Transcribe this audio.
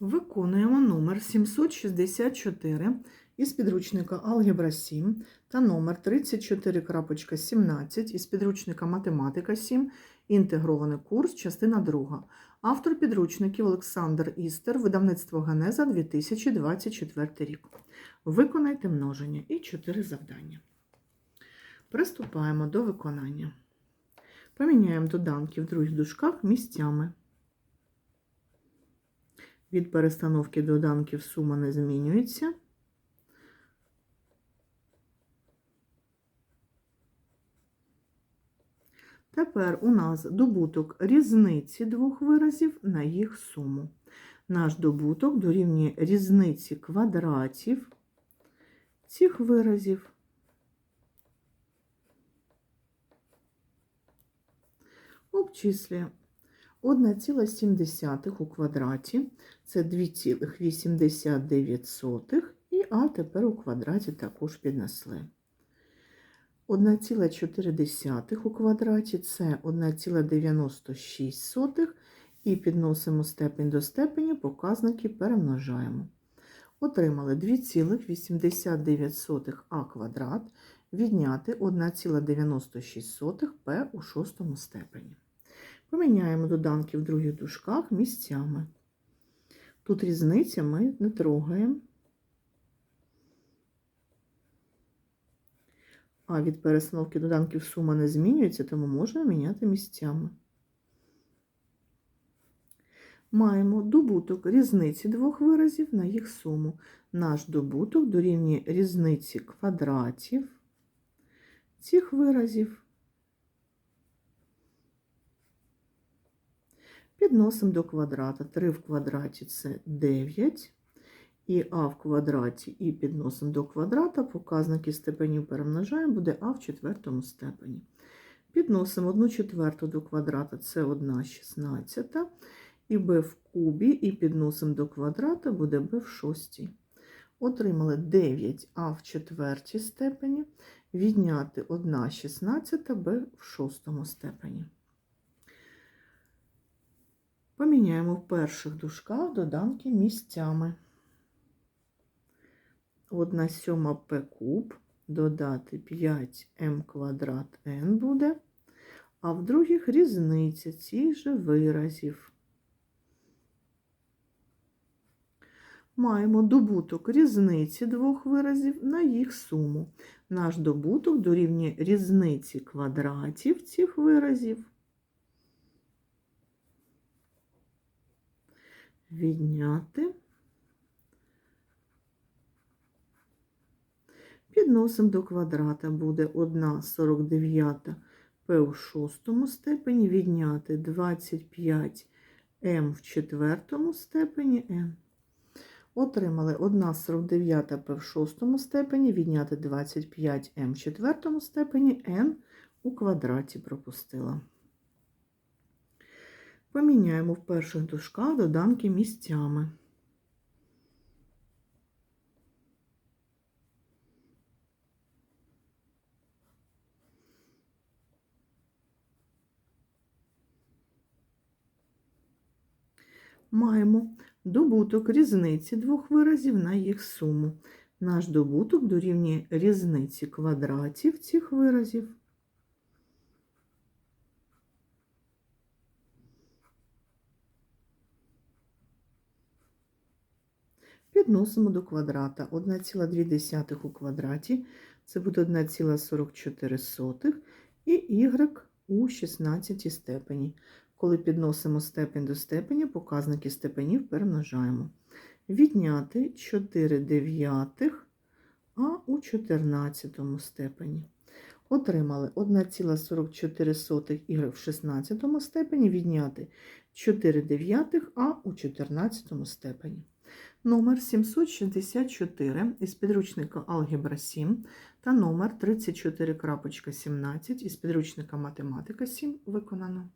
Виконуємо номер 764 із підручника Алгебра 7 та номер 34.17 із підручника Математика 7, інтегрований курс, частина 2. Автор підручників Олександр Істер, видавництво Генеза 2024 рік. Виконайте множення і 4 завдання. Приступаємо до виконання. Поміняємо доданки в других дужках місцями. Від перестановки доданків сума не змінюється. Тепер у нас добуток різниці двох виразів на їх суму. Наш добуток дорівнює різниці квадратів цих виразів. Обчислюємо 1,7 у квадраті це 2,89 і а тепер у квадраті також піднесли. 1,4 у квадраті це 1,96 і підносимо степень до степені, показники перемножаємо. Отримали 2,89 а квадрат відняти 1,96 p у шостому степені. Поміняємо доданки в других дужках місцями. Тут різниця ми не трогаємо. А від перестановки доданків сума не змінюється, тому можна міняти місцями. Маємо добуток різниці двох виразів на їх суму. Наш добуток дорівнює різниці квадратів цих виразів. Підносимо до квадрата. 3 в квадраті це 9, і а в квадраті, і підносимо до квадрата, показники степенів перемножаємо, буде а в четвертому степені. Підносимо 1 четверту до квадрата, це 1 шістнадцята, і b в кубі, і підносимо до квадрата, буде b в шостій. Отримали 9а в четвертій степені, відняти 1 шістнадцята, b в шостому степені. Поміняємо в перших дужках доданки місцями. 1 сьома p куб додати 5m квадрат n буде, а в других різниця цих же виразів. Маємо добуток різниці двох виразів на їх суму. Наш добуток дорівнює різниці квадратів цих виразів. Відняти. Підносимо до квадрата буде 1 49 p у шостому степені, відняти 25 m в четвертому степені n. Отримали 1 49 p в шостому степені, відняти 25 m в четвертому степені, n у квадраті пропустила. Поміняємо в перших дужках доданки місцями. Маємо добуток різниці двох виразів на їх суму. Наш добуток дорівнює різниці квадратів цих виразів. Підносимо до квадрата 1,2 у квадраті, це буде 1,44 і y у 16 степені. Коли підносимо степень до степені, показники степенів перемножаємо. Відняти 4 дев'ятих, а у 14 степені. Отримали 1,44 y в 16 степені, відняти 4 дев'ятих, а у 14 степені. Номер 764 із підручника Алгебра 7 та номер 34.17 із підручника Математика 7 виконано.